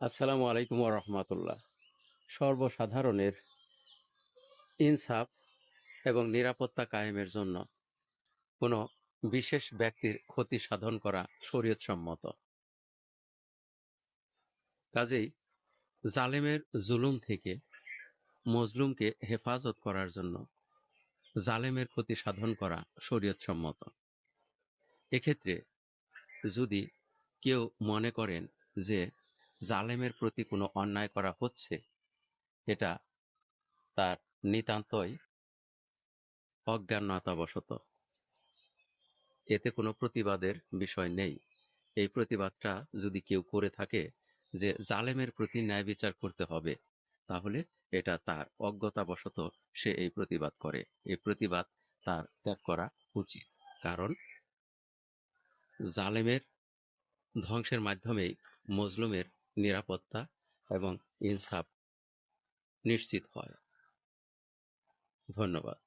আসসালামু আলাইকুম রহমতুল্লাহ। সর্বসাধারণের ইনসাফ এবং নিরাপত্তা কায়েমের জন্য কোনো বিশেষ ব্যক্তির ক্ষতি সাধন করা শরীয়তসম্মত। কাজেই জালেমের জুলুম থেকে মজলুমকে হেফাজত করার জন্য জালেমের ক্ষতি সাধন করা শরীয়তসম্মত। এক্ষেত্রে যদি কেউ মনে করেন যে জালেমের প্রতি কোনো অন্যায় করা হচ্ছে? এটা তার নিতান্তই অজ্ঞানতাবশত। এতে কোনো প্রতিবাদের বিষয় নেই। এই প্রতিবাদটা যদি কেউ করে থাকে যে জালেমের প্রতি ন্যায় বিচার করতে হবে, তাহলে এটা তার অজ্ঞতাবশত সে এই প্রতিবাদ করে। এই প্রতিবাদ তার ত্যাগ করা উচিত। কারণ জালেমের ধ্বংসের মাধ্যমেই মজলুমের নিরাপত্তা এবং ইনসাফ নিশ্চিত হয়। ধন্যবাদ।